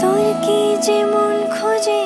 তোর কি যে খোঁজে?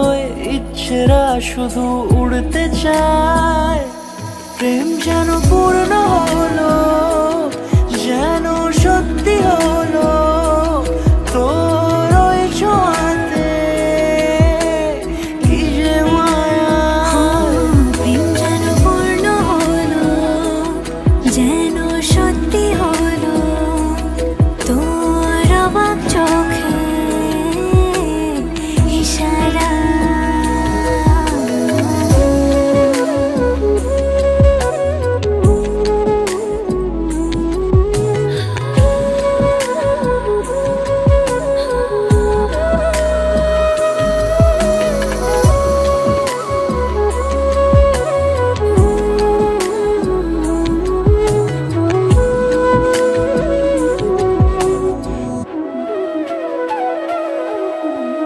ইচ্ছেরা শুধু উড়তে চায়। প্রেম যেন পূর্ণ হলো।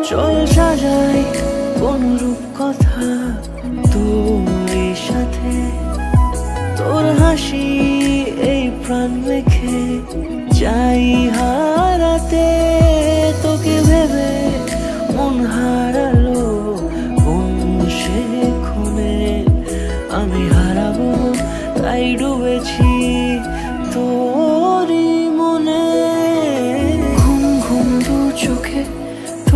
চল সাজাই কোন রূপ কথা তোর সাথে। তোর হাসি এই প্রাণ রেখে চাই হারাতে। তোকে ভেবে মন হারালো কোন সে খুনে। আমি হারাবো, তাই ডুবেছি